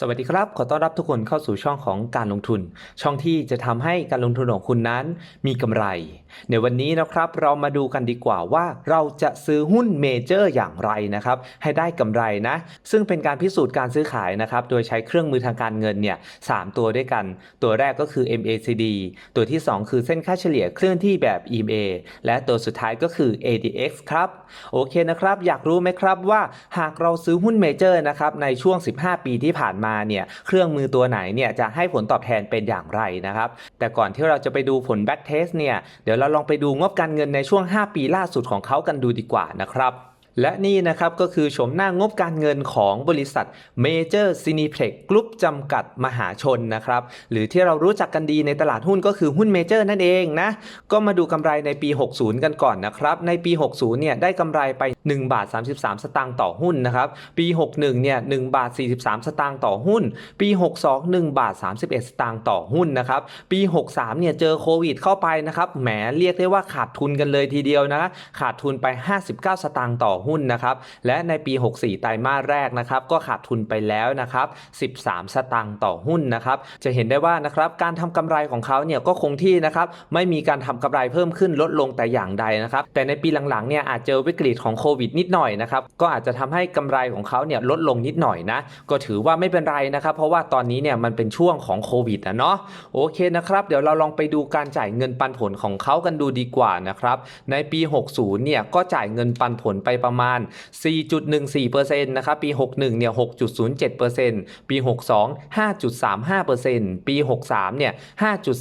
สวัสดีครับ ขอต้อนรับทุกคนเข้าสู่ช่องของการลงทุน ช่องที่จะทำให้การลงทุนของคุณนั้นมีกำไร ในวันนี้นะครับเรามาดูกันดีกว่าว่าเราจะซื้อหุ้นเมเจอร์อย่างไรนะครับให้ได้กำไรนะ ซึ่งเป็นการพิสูจน์การซื้อขายนะครับโดยใช้เครื่องมือทางการเงินเนี่ยสามตัวด้วยกัน ตัวแรกก็คือ MACD ตัวที่ 2 คือเส้นค่าเฉลี่ยเคลื่อนที่แบบ EMA และตัวสุดท้ายก็คือ ADX ครับโอเคนะครับอยากรู้ไหมครับว่าหากเราซื้อหุ้นเมเจอร์นะครับในช่วง 15 ปีที่ผ่านมาเนี่ยเครื่องมือตัวไหนเนี่ยจะให้ผลตอบแทนเป็นอย่างไรนะครับ แต่ก่อนที่เราจะไปดูผลแบ็กเทสเนี่ยเดี๋ยวเราลองไปดูงบการเงินในช่วง 5 ปีล่าสุดของเขากันดูดีกว่านะครับ และนี่นะครับก็คือชมหน้างบการเงินของบริษัท Major Cineplex Group จำกัดมหาชนนะครับ หรือที่เรารู้จักกันดีในตลาดหุ้นก็คือหุ้น Major นั่นเองนะ ก็มาดูกำไรในปี 60 กันก่อนนะครับ ในปี 60 เนี่ยได้กำไรไป 1 บาท 33 สตางค์ต่อหุ้นนะครับ ปี 61 เนี่ย1บาท 43 สตางค์ต่อหุ้น ปี 62 1บาท 31 สตางค์ต่อหุ้นนะครับ ปี 63 เนี่ยเจอโควิดเข้าไปนะครับ แหมเรียกได้ว่าขาดทุนกันเลยทีเดียวนะ ขาดทุนไป 59 สตางค์ต่อหุ้นนะครับและในปี 64 ไตรมาสแรกนะครับก็ขาดทุนไปแล้วนะครับ13 สตางค์ต่อหุ้นนะครับจะเห็นได้ว่านะครับการทำกำไรของเขาเนี่ยก็คงที่นะครับไม่มีการทำกำไรเพิ่มขึ้นลดลงแต่อย่างใดนะครับแต่ในปีหลังๆเนี่ยอาจเจอวิกฤตของโควิดนิดหน่อยนะครับก็อาจจะทำให้กำไรของเขาเนี่ยลดลงนิดหน่อยนะก็ถือว่าไม่เป็นไรนะครับเพราะว่าตอนนี้เนี่ยมันเป็นช่วงของโควิดนะเนาะโอเคนะครับเดี๋ยวเราลองไปดูการจ่ายเงินปันผลของเขากันดูดีกว่านะครับในปี 60 เนี่ยก็จ่ายเงินปันผลไปประมาณมาณ 4.14%นะครับปี 61 เนี่ย 6.07%ปี 62 5.35%ปี 63 เนี่ย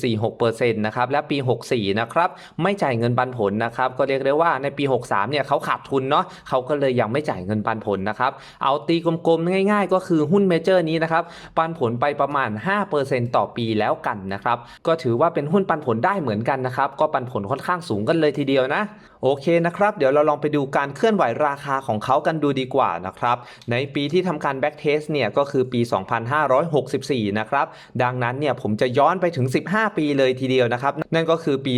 5.46%นะครับและปี 64 นะครับไม่จ่ายเงินปันผลนะครับก็เรียกได้ว่าในปี 63 เนี่ยเขาขาดทุนเนาะเขาก็เลยยังไม่จ่ายเงินปันผลนะครับเอาตีกลมๆง่ายๆ ก็คือหุ้นเมเจอร์นี้นะครับปันผลไปประมาณ 5%ต่อปีแล้วกันนะครับก็ถือว่าเป็นหุ้นปันผลได้เหมือนกันนะครับก็ปันผลค่อนข้างสูงกันเลยทีเดียวนะ โอเคนะครับ เดี๋ยวเราลองไปดูการเคลื่อนไหวราคาของเขากันดูดีกว่านะครับ ในปีที่ทำการ back test เนี่ยก็คือปี 2564 นะครับ ดังนั้นเนี่ยผมจะย้อนไปถึง 15 ปีเลยทีเดียวนะครับ นั่นก็คือปี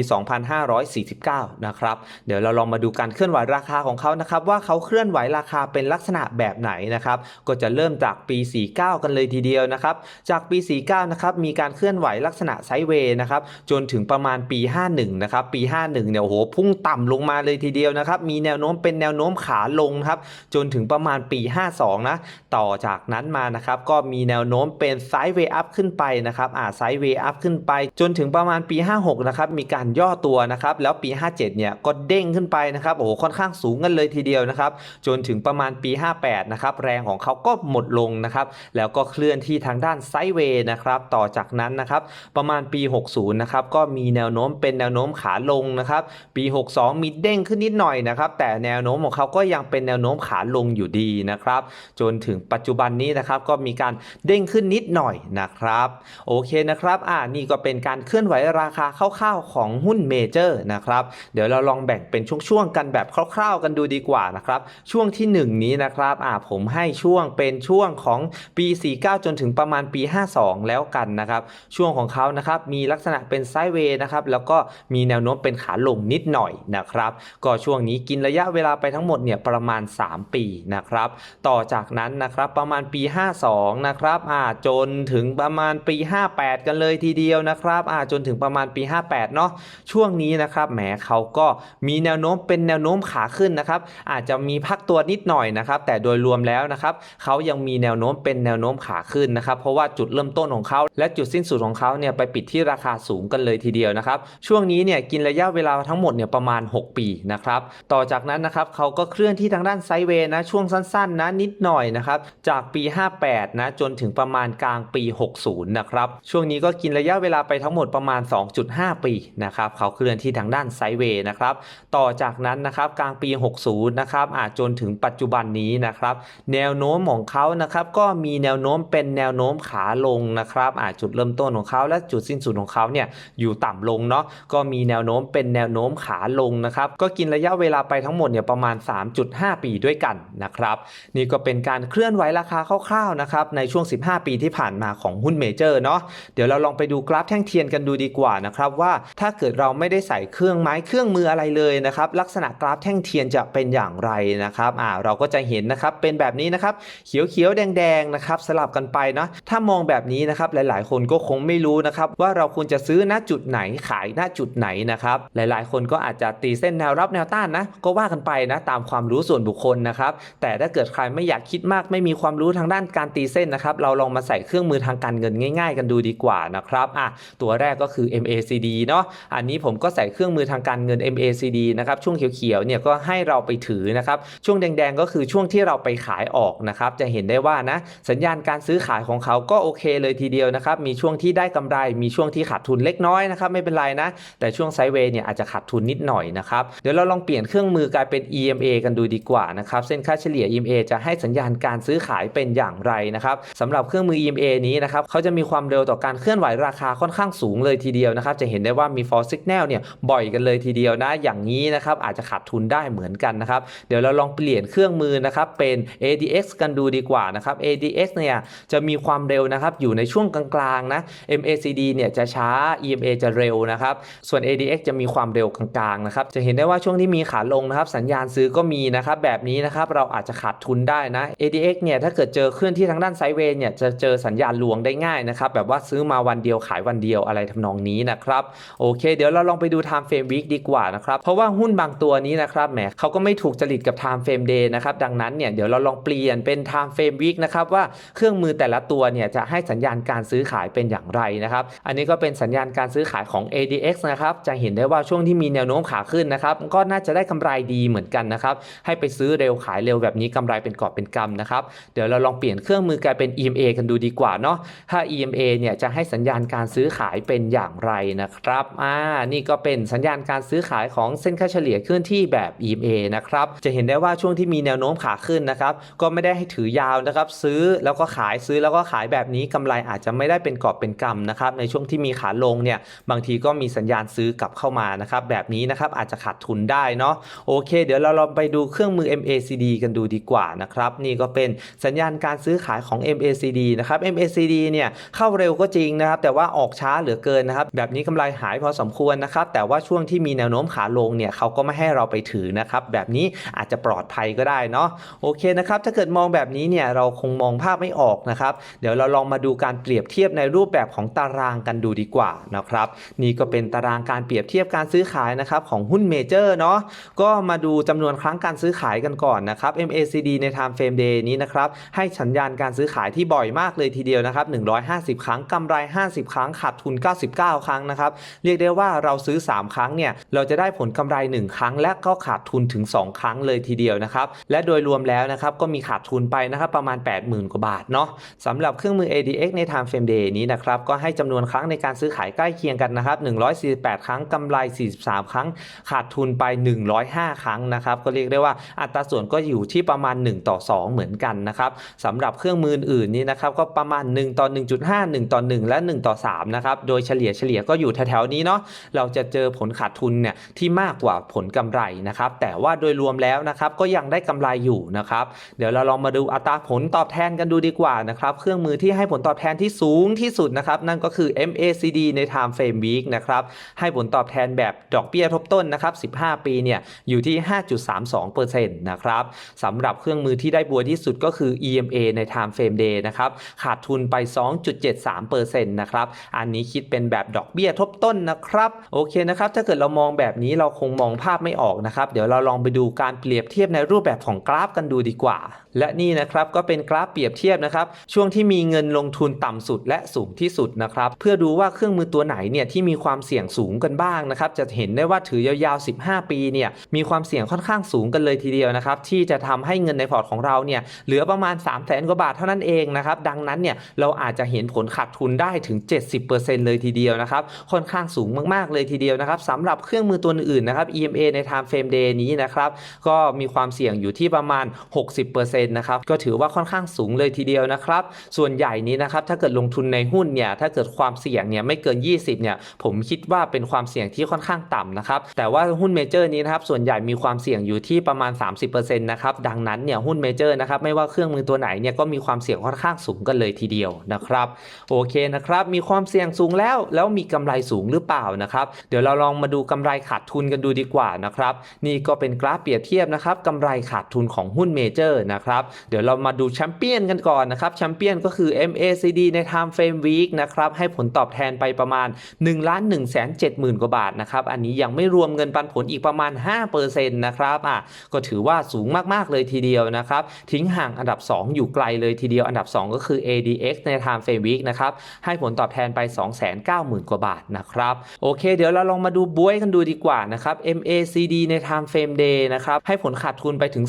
2549 นะครับ เดี๋ยวเราลองมาดูการเคลื่อนไหวราคาของเขานะครับ ว่าเขาเคลื่อนไหวราคาเป็นลักษณะแบบไหนนะครับ ก็จะเริ่มจากปี 49 กันเลยทีเดียวนะครับ จากปี 49 นะครับ มีการเคลื่อนไหวลักษณะไซด์เวย์นะครับ จนถึงประมาณปี 51 นะครับ ปี 51 เนี่ยโอ้โหพุ่งต่ำลงมาเลยทีเดียวนะครับ มีแนวโน้มเป็นแนวโน้มขาลงครับ จนถึงประมาณปี 52 นะ ต่อจากนั้นมานะครับ ก็มีแนวโน้มเป็นไซด์เวย์อัพขึ้นไปนะครับอ่าไซด์เวย์อัพขึ้นไป จนถึงประมาณปี 56 นะครับ มีการย่อตัวนะครับ แล้วปี 57 เนี่ย ก็เด้งขึ้นไปนะครับ โอ้โห ค่อนข้างสูงกันเลยทีเดียวนะครับ จนถึงประมาณปี 58 นะครับ แรงของเขาก็หมดลงนะครับ แล้วก็เคลื่อนที่ทางด้านไซด์เวย์นะครับ ต่อจากนั้นนะครับ ประมาณปี 60 นะครับ ก็มีแนวโน้มเป็นแนวโน้มขาลงนะครับ ปี 62 มีเด้งขึ้นนิดหน่อยนะครับ แต่แนวโน้มของเขาก็ยังเป็นแนวโน้มขาลงอยู่ดีนะครับ จนถึงปัจจุบันนี้นะครับก็มีการเด้งขึ้นนิดหน่อยนะครับ โอเคนะครับอ่านี่ก็เป็นการเคลื่อนไหวราคาคร่าวๆของหุ้นเมเจอร์นะครับ เดี๋ยวเราลองแบ่งเป็นช่วงๆกันแบบคร่าวๆกันดูดีกว่านะครับ ช่วงที่ 1 นี้นะครับอ่าผมให้ช่วงเป็นช่วงของปี 49 จนถึงประมาณปี 52 แล้วกันนะครับ ช่วงของเขานะครับมีลักษณะเป็นไซด์เวย์นะครับแล้วก็มีแนวโน้มเป็นขาลงนิดหน่อยนะครับก็ช่วงนี้กินระยะเวลาไปทั้งหมดเนี่ยประมาณ 3 ปีนะครับ ต่อจากนั้นนะครับประมาณปี 52 นะครับอ่าจนถึงประมาณปี 58 กันเลยทีเดียวนะครับอ่าจนถึงประมาณปี 58 เนาะช่วงนี้นะครับแหมเขาก็มีแนวโน้มเป็นแนวโน้มขาขึ้นนะครับ อาจจะมีพักตัวนิดหน่อยนะครับ แต่โดยรวมแล้วนะครับเขายังมีแนวโน้มเป็นแนวโน้มขาขึ้นนะครับ เพราะว่าจุดเริ่มต้นของเขาและจุดสิ้นสุดของเขาเนี่ยไปปิดที่ราคาสูงกันเลยทีเดียวนะครับ ช่วงนี้เนี่ยกินระยะเวลาทั้งหมดเนี่ยประมาณ 6ปีนะครับต่อจากนั้นนะครับเขาก็เคลื่อนที่ทางด้านไซด์เวย์นะช่วงสั้นๆนะนิดหน่อยนะครับจากปี 58 นะจนถึงประมาณกลางปี 60 นะครับช่วงนี้ก็กินระยะเวลาไปทั้งหมดประมาณ 2.5 ปีนะครับเขาเคลื่อนที่ทางด้านไซด์เวย์นะครับต่อจากนั้นนะครับกลางปี 60 นะครับอาจจนถึงปัจจุบันนี้นะครับแนวโน้มของเขานะครับก็มีแนวโน้มเป็นแนวโน้มขาลงนะครับอาจจุดเริ่มต้นของเขาและจุดสิ้นสุดของเขาเนี่ยอยู่ต่ำลงเนาะก็มีแนวโน้มเป็นแนวโน้มขาลงนะครับก็กินระยะเวลาไปทั้งหมดเนี่ยประมาณ 3.5 ปีด้วยกันนะครับนี่ก็เป็นการเคลื่อนไหวราคาคร่าวๆนะครับในช่วง 15 ปีที่ผ่านมาของหุ้นเมเจอร์เนาะเดี๋ยวเราลองไปดูกราฟแท่งเทียนกันดูดีกว่านะครับว่าถ้าเกิดเราไม่ได้ใส่เครื่องไม้เครื่องมืออะไรเลยนะครับลักษณะกราฟแท่งเทียนจะเป็นอย่างไรนะครับอ่าเราก็จะเห็นนะครับเป็นแบบนี้นะครับเขียวๆแดงๆนะครับสลับกันไปเนาะถ้ามองแบบนี้นะครับหลายๆ คนก็คงไม่รู้นะครับว่าเราควรจะซื้อณจุดไหนขายณจุดไหนนะครับหลายๆ คนก็อาจจะตีเส้นแนวรับแนวต้านนะก็ว่ากันไปนะตามความรู้ส่วนบุคคลนะครับแต่ถ้าเกิดใครไม่อยากคิดมากไม่มีความรู้ทางด้านการตีเส้นนะครับเราลองมาใส่เครื่องมือทางการเงินง่าย ๆ กันดูดีกว่านะครับอะตัวแรกก็คือ MACD เนาะอันนี้ผมก็ใส่เครื่องมือทางการเงิน MACD นะครับช่วงเขียวๆเนี่ยก็ให้เราไปถือนะครับช่วงแดงๆ ก็คือช่วงที่เราไปขายออกนะครับจะเห็นได้ว่านะสัญญาณการซื้อขายของเขาก็โอเคเลยทีเดียวนะครับมีช่วงที่ได้กำไร มีช่วงที่ขาดทุนเล็กน้อยนะครับไม่เป็นไรนะแต่ช่วงไซด์เวย์เนี่ยอาจจะขาดทุนนิดหน่อยนะครับเดี๋ยวเราลองเปลี่ยนเครื่องมือกลายเป็น EMA กันดูดีกว่านะครับเส้นค่าเฉลี่ย EMA จะให้สัญญาณการซื้อขายเป็นอย่างไรนะครับสำหรับเครื่องมือ EMA นี้นะครับเขาจะมีความเร็วต่อการเคลื่อนไหวราคาค่อนข้างสูงเลยทีเดียวนะครับจะเห็นได้ว่ามี fall signal เนี่ยบ่อยกันเลยทีเดียวนะอย่างนี้นะครับอาจจะขาดทุนได้เหมือนกันนะครับเดี๋ยวเราลองเปลี่ยนเครื่องมือนะครับเป็น ADX กันดูดีกว่านะครับ ADX เนี่ยจะมีความเร็วนะครับอยู่ในช่วงกลางๆนะ MACD เนี่ยจะช้า EMA จะเร็วนะครับส่วน ADX จะมีความเร็วกลางๆนะครับจะเห็นได้ว่าช่วงที่มีขาลงนะครับสัญญาณซื้อก็มีนะครับแบบนี้นะครับเราอาจจะขาดทุนได้นะ ADX เนี่ยถ้าเกิดเจอเคลื่อนที่ทางด้านไซด์เวย์เนี่ยจะเจอสัญญาณลวงได้ง่ายนะครับแบบว่าซื้อมาวันเดียวขายวันเดียวอะไรทำนองนี้นะครับโอเค เดี๋ยวเราลองไปดู time frame week ดีกว่านะครับเพราะว่าหุ้นบางตัวนี้นะครับแหมเขาก็ไม่ถูกจริตกับ time frame day นะครับดังนั้นเนี่ยเดี๋ยวเราลองเปลี่ยนเป็น time frame week นะครับว่าเครื่องมือแต่ละตัวเนี่ยจะให้สัญญาณการซื้อขายเป็นอย่างไรนะครับอันนี้ก็เป็นสัญญาณการซื้อขายของ ADX นะครับจะเห็นได้ว่าช่วงที่มีแนวโน้มขาขึ้นนะครับก็น่าจะได้กำไรดีเหมือนกันนะครับให้ไปซื้อเร็วขายเร็วแบบนี้กำไรเป็นกอบเป็นกำนะครับเดี๋ยวเราลองเปลี่ยนเครื่องมือกลายเป็น EMA กันดูดีกว่าเนาะถ้า EMA เนี่ยจะให้สัญญาณการซื้อขายเป็นอย่างไรนะครับอ่านี่ก็เป็นสัญญาณการซื้อขายของเส้นค่าเฉลี่ยเคลื่อนที่แบบ EMA นะครับจะเห็นได้ว่าช่วงที่มีแนวโน้มขาขึ้นนะครับก็ไม่ได้ให้ถือยาวนะครับซื้อแล้วก็ขายซื้อแล้วก็ขายแบบนี้กำไรอาจจะไม่ได้เป็นกอบเป็นกำนะครับในช่วงที่มีขาลงเนี่ยบางทีก็มีสัญญาณซื้อกลับเข้ามานะครับแบบนี้นะครับอาจจะขาดทุนได้เนาะโอเค เดี๋ยวเราลองไปดูเครื่องมือ MACD กันดูดีกว่านะครับ นี่ก็เป็นสัญญาณการซื้อขายของ MACD นะครับ MACD เนี่ยเข้าเร็วก็จริงนะครับ แต่ว่าออกช้าเหลือเกินนะครับ แบบนี้กำไรหายพอสมควรนะครับ แต่ว่าช่วงที่มีแนวโน้มขาลงเนี่ยเขาก็ไม่ให้เราไปถือนะครับ แบบนี้อาจจะปลอดภัยก็ได้เนาะโอเคนะครับถ้าเกิดมองแบบนี้เนี่ยเราคงมองภาพไม่ออกนะครับ เดี๋ยวเราลองมาดูการเปรียบเทียบในรูปแบบของตารางกันดูดีกว่านะครับ นี่ก็เป็นตารางการเปรียบเทียบการซื้อขายนะครับของหุ้นเมเจอร์เนาะก็มาดูจำนวนครั้งการซื้อขายกันก่อนนะครับ MACD ใน time frame day นี้นะครับให้สัญญาณการซื้อขายที่บ่อยมากเลยทีเดียวนะครับ 150 ครั้งกำไร 50 ครั้งขาดทุน 99 ครั้งนะครับ เรียกได้ว่าเราซื้อ 3 ครั้งเนี่ยเราจะได้ผลกำไร 1 ครั้ง และก็ขาดทุนถึง 2 ครั้งเลยทีเดียวนะครับและโดยรวมแล้วนะครับก็มีขาดทุนไปนะครับประมาณ 80,000 กว่าบาทเนาะสำหรับเครื่องมือ ADX ใน time frame day นี้นะครับก็ให้จำนวนครั้งในการซื้อขายใกล้เคียงกันนะครับ148 ครั้งกำไร 43 ครั้งขาดทุนไป 105 ครั้งนะครับก็เรียกได้ว่าอัตราส่วนก็อยู่ที่ประมาณ 1 ต่อ 2 เหมือนกันนะครับสำหรับเครื่องมืออื่นนี้นะครับก็ประมาณ 1 ต่อ 1.5 1 ต่อ 1 และ 1 ต่อ3นะครับโดยเฉลี่ยเฉลี่ยก็อยู่แถวๆนี้เนาะเราจะเจอผลขาดทุนเนี่ยที่มากกว่าผลกำไรนะครับแต่ว่าโดยรวมแล้วนะครับก็ยังได้กำไรอยู่นะครับเดี๋ยวเราลองมาดูอัตราผลตอบแทนกันดูดีกว่านะครับเครื่องมือที่ให้ผลตอบแทนที่สูงที่สุดนะครับนั่นก็คือ MACD ใน time frame week นะครับให้ผลตอบแทนแบบดอกเบี้ยทบต้นนะครับ15 ปีเนี่ยอยู่ที่ 5.32%นะครับสำหรับเครื่องมือที่ได้บัวที่สุดก็คือ EMA ใน time frame day นะครับขาดทุนไป 2.73%นะครับอันนี้คิดเป็นแบบดอกเบี้ยทบต้นนะครับโอเคนะครับถ้าเกิดเรามองแบบนี้เราคงมองภาพไม่ออกนะครับเดี๋ยวเราลองไปดูการเปรียบเทียบในรูปแบบของกราฟกันดูดีกว่า และนี่นะครับก็เป็นกราฟเปรียบเทียบนะครับช่วงที่มีเงินลงทุนต่ำสุดและสูงที่สุดนะครับเพื่อดูว่าเครื่องมือตัวไหนเนี่ยที่มีความเสี่ยงสูงกันบ้างนะครับจะเห็นได้ว่าถือยาวๆ15 ปีเนี่ยมีความเสี่ยงค่อนข้างสูงกันเลยทีเดียวนะครับที่จะทำให้เงินในพอร์ตของเราเนี่ยเหลือประมาณ 3 0 0แสนกว่าบาทเท่านั้นเองนะครับดังนั้นเนี่ยเราอาจจะเห็นผลขาดทุนได้ถึง 70%เลยทีเดียวนะครับค่อนข้างสูงมากๆเลยทีเดียวนะครับสำหรับเครื่องมือตัวอื่นๆนะครับ EMA ใน time frame day นี้นะครับก็มีความเสี่ยงอยู่ที่ประมาณ 60%นะครับก็ถือว่าค่อนข้างสูงเลยทีเดียวนะครับส่วนใหญ่นี้นะครับถ้าเกิดลงทุนในหุ้นเนี่ยถ้าเกิดความเสี่ยงเนี่ยไม่เกิน 20เนี่ยผมคิดว่าเป็นความเสี่ยงที่ค่อนข้างต่ำนะครับแต่ว่าหุ้นเมเจอร์นี้นะครับส่วนใหญ่มีความเสี่ยงอยู่ที่ประมาณ 30%นะครับดังนั้นเนี่ยหุ้นเมเจอร์นะครับไม่ว่าเครื่องมือตัวไหนเนี่ยก็มีความเสี่ยงค่อนข้างสูงกันเลยทีเดียวนะครับโอเคนะครับมีความเสี่ยงสูงแล้ว แล้วมีกำไรสูงหรือเปล่านะครับเดี๋ยวเราลองมาดูกำไรขาดทุนกันดูดีกว่านะครับนี่ก็เป็นกราฟเปรียบเทียบนะครับกำไรขาดทุนของหุ้นเมเจอร์นะครับเดี๋ยวเรามาดูแชมเปี้ยนกันก่อนนะครับแชมเปี้ยนก็คือ MACD ใน Time Frame Week นะครับให้ผลตอบแทนไปประมาณ1ล้าน1 7 0 0 0 0 กว่าบาทนะครับอันนี้ยังไม่รวมเงินปันผลอีกประมาณ 5%นะครับอะก็ถือว่าสูงมาก ๆ เลยทีเดียวนะครับ ทิ้งห่างอันดับ 2 อยู่ไกลเลยทีเดียวอันดับ 2 ก็คือ ADX ใน Time Frame Week นะครับ ให้ผลตอบแทนไป 290,000 กว่าบาทนะครับ โอเค เดี๋ยวเราลองมาดูบวยกันดูดีกว่านะครับ MACD ใน Time Frame Day นะครับให้ผลขาดทุนไปถึง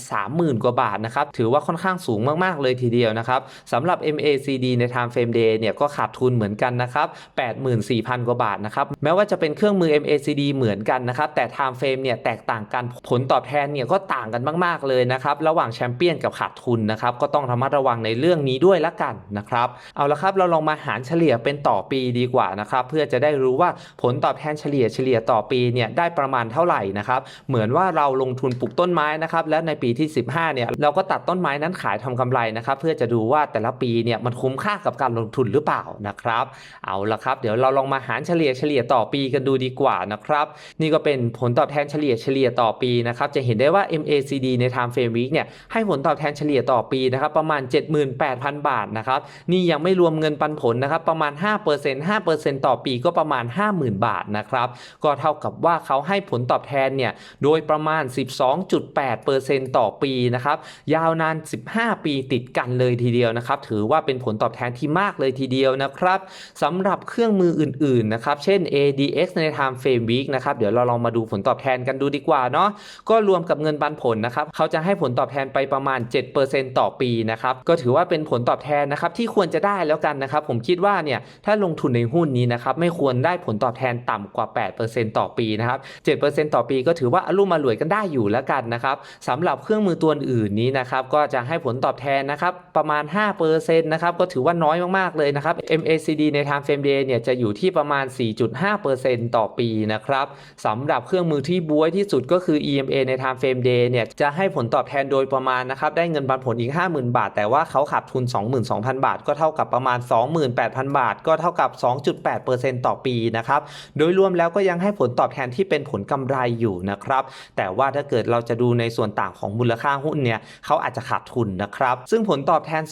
330,000 กว่าบาทนะครับถือว่าค่อนข้างสูงมาก ๆ เลยทีเดียวนะครับสำหรับ MACD ใน Time Frame Day เนี่ยก็ขาดทุนเหมือนกันนะครับ 84,000 กว่าบาทนะครับแม้ว่าจะเป็นเครื่องมือ MACD เหมือนกันนะครับแต่ Time Frame เนี่ยแตกต่างกันผลตอบแทนเนี่ยก็ต่างกันมาก ๆ เลยนะครับระหว่างแชมเปี้ยนกับขาดทุนนะครับก็ต้องระมัดระวังในเรื่องนี้ด้วยละกันนะครับเอาละครับเราลองมาหารเฉลี่ยเป็นต่อปีดีกว่านะครับเพื่อจะได้รู้ว่าผลตอบแทนเฉลี่ยเฉลี่ยต่อปีเนี่ยได้ประมาณเท่าไหร่นะครับเหมือนว่าเราลงทุนปลูกต้นไม้นะครับและในปีที่ 15เนี่ยเราก็ตัดต้นไม้นั้นขายทำกำไรนะครับเพื่อจะดูว่าแต่ละปีเนี่ยมันคุ้มค่ากับการลงทุนหรือเปล่านะครับ เอาละครับ เดี๋ยวเราลองมาหารเฉลี่ยเฉลี่ยต่อปีกันดูดีกว่านะครับ นี่ก็เป็นผลตอบแทนเฉลี่ยเฉลี่ยต่อปีนะครับ จะเห็นได้ว่า MACD ใน Time Frame Week เนี่ยให้ผลตอบแทนเฉลี่ยต่อปีนะครับประมาณ 78,000 บาทนะครับนี่ยังไม่รวมเงินปันผลนะครับประมาณ 5% 5%ต่อปีก็ประมาณ 50,000 บาทนะครับก็เท่ากับว่าเขาให้ผลตอบแทนเนี่ยโดยประมาณ 12.8%ต่อปีนะครับยาวนาน 15 ปีติดกันเลยทีเดียวนะครับถือว่าเป็นผลตอบแทนที่มากเลยทีเดียวนะครับสำหรับเครื่องมืออื่นๆนะครับเช่น ADX ใน Time Frame Week นะครับเดี๋ยวเราลองมาดูผลตอบแทนกันดูดีกว่าเนาะก็รวมกับเงินปันผลนะครับเขาจะให้ผลตอบแทนไปประมาณ 7%ต่อปีนะครับก็ถือว่าเป็นผลตอบแทนนะครับที่ควรจะได้แล้วกันนะครับผมคิดว่าเนี่ยถ้าลงทุนในหุ้นนี้นะครับไม่ควรได้ผลตอบแทนต่ำกว่า 8%ต่อปีนะครับ 7%ต่อปีก็ถือว่าอารมณ์มารวยกันได้อยู่แล้วกันนะครับสำหรับเครื่องมือตัวอื่นนี้นะครับก็จะให้ผลตอบแทนนะครับประมาณ 5%นะครับก็ถือว่าน้อยมากๆเลยนะครับ MACD ใน Time Frame Day เนี่ยจะอยู่ที่ประมาณ 4.5%ต่อปีนะครับสำหรับเครื่องมือที่บวยที่สุดก็คือ EMA ใน Time Frame Day เนี่ยจะให้ผลตอบแทนโดยประมาณนะครับได้เงินปันผลอีก 50,000 บาท แต่ว่าเขาขาดทุน 22,000 บาท ก็เท่ากับประมาณ 28,000 บาท ก็เท่ากับ 2.8%ต่อปีนะครับโดยรวมแล้วก็ยังให้ผลตอบแทนที่เป็นผลกำไรอยู่นะครับแต่ว่าถ้าเกิดเราจะดูในส่วนต่างของมูลค่าหุ้นเนี่ยเขาอาจจะขาดทุนนะครับซึ่งผลตอบแทน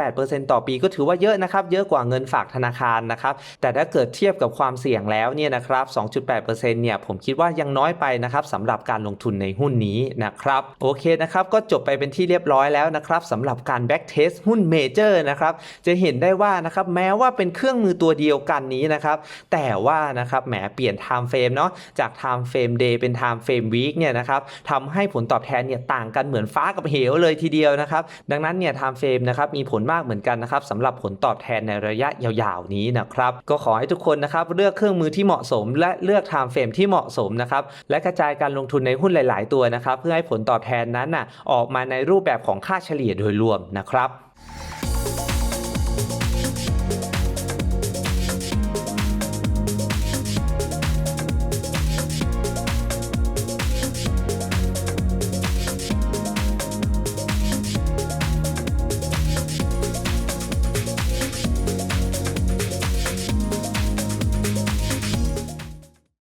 2.8%ต่อปี ก็ถือว่าเยอะนะครับเยอะกว่าเงินฝากธนาคารนะครับแต่ถ้าเกิดเทียบกับความเสี่ยงแล้วเนี่ยนะครับ 2.8%เนี่ยผมคิดคิดว่ายังน้อยไปนะครับสำหรับการลงทุนในหุ้นนี้นะครับโอเคนะครับก็จบไปเป็นที่เรียบร้อยแล้วนะครับสำหรับการแบ็กเทสหุ้นเมเจอร์นะครับจะเห็นได้ว่านะครับแม้ว่าเป็นเครื่องมือตัวเดียวกันนี้นะครับแต่ว่านะครับแหมเปลี่ยน time frame เนาะจาก time frame day เป็น time frame week เนี่ยนะครับทำให้ผลตอบแทนเนี่ยต่างกันเหมือนฟ้ากับเหวเลยทีเดียวนะครับดังนั้นเนี่ย time frame นะครับมีผลมากเหมือนกันนะครับสำหรับผลตอบแทนในระยะยาวๆนี้นะครับก็ขอให้ทุกคนนะครับเลือกเครื่องมือที่เหมาะสม และเลือก time frame ที่เหมาะสสมนะครับและกระจายการลงทุนในหุ้นหลาย ๆ ตัวนะครับเพื่อให้ผลตอบแทนนั้นน่ะออกมาในรูปแบบของค่าเฉลี่ยโดยรวมนะครับ